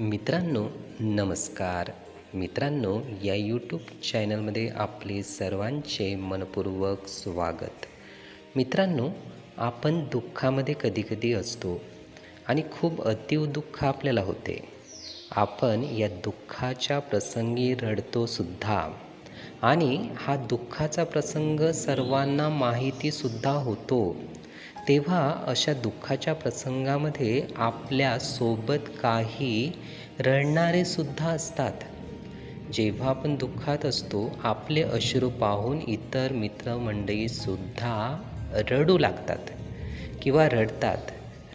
मित्रांनो नमस्कार. मित्रांनो या यूट्यूब चॅनलमध्ये आपले सर्वांचे मनपूर्वक स्वागत. मित्रांनो आपण दुःखामध्ये कधीकधी असतो आणि खूप अतीव दुःख आपल्याला होते. आपण या दुःखाच्या प्रसंगी रडतो सुद्धा आणि हा दुःखाचा प्रसंग सर्वांना माहितीसुद्धा होतो. तेव्हा अशा दुःखाच्या प्रसंगामध्ये आपल्यासोबत काही रडणारे सुद्धा असतात. जेव्हा आपण दुःखात असतो आपले अश्रू पाहून इतर मित्रमंडळीसुद्धा रडू लागतात किंवा रडतात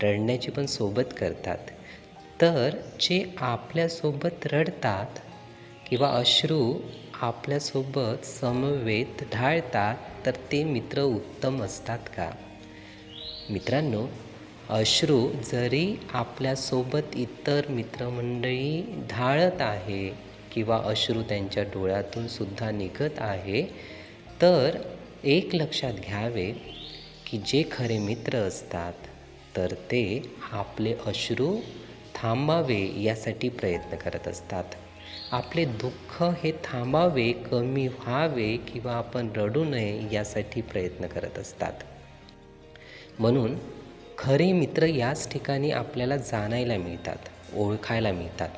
रडण्याची पण सोबत करतात. तर जे आपल्यासोबत रडतात किंवा अश्रू आपल्यासोबत समवेत ढाळतात तर ते मित्र उत्तम असतात का? मित्रांनो अश्रू जरी आपल्यासोबत इतर मित्रमंडळी ढाळत आहे किंवा अश्रू त्यांच्या डोळ्यातून सुद्धा निघत आहे तर एक लक्षात घ्यावे की जे खरे मित्र असतात तर ते आपले अश्रू थांबावे यासाठी प्रयत्न करत असतात. आपले दुःख हे थांबावे कमी व्हावे किंवा आपण रडू नये यासाठी प्रयत्न करत असतात. म्हणून खरे मित्र याच ठिकाणी आपल्याला जाणायला मिळतात ओळखायला मिळतात.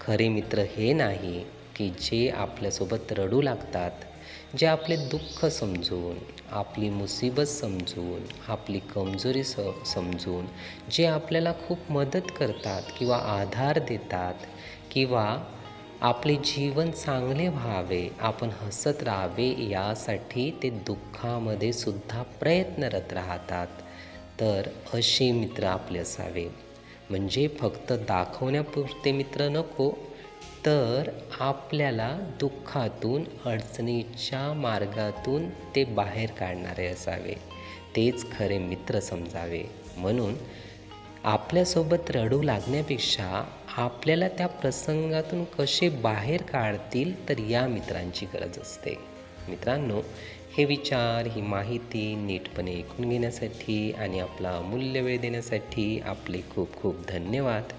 खरे मित्र हे नाही की जे आपल्यासोबत रडू लागतात जे आपले दुःख समजून आपली मुसीबत समजून आपली कमजोरी स समजून जे आपल्याला खूप मदत करतात किंवा आधार देतात किंवा आपले जीवन चांगले व्हावे आपण हसत राहावे यासाठी ते दुःखामध्ये सुद्धा प्रयत्नरत राहतात. तर असे मित्र आपले असावे. म्हणजे फक्त दाखवण्यापुरते मित्र नको तर आपल्याला दुःखातून अडचणीच्या मार्गातून ते बाहेर काढणारे असावे. तेच खरे मित्र समजावे. म्हणून आपल्यासोबत रडू लागण्यापेक्षा आपल्याला त्या प्रसंगातून कसे बाहेर काढतील तर या मित्रांची गरज असते. मित्रांनो हे विचार ही माहिती नीटपणे ऐकून घेण्यासाठी आणि आपला अमूल्य वेळ देण्यासाठी आपले खूप खूप धन्यवाद.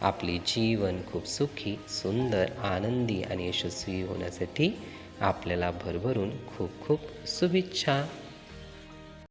आपले जीवन खूप सुखी सुंदर आनंदी आणि यशस्वी होण्यासाठी आपल्याला भरभरून खूप खूप शुभेच्छा.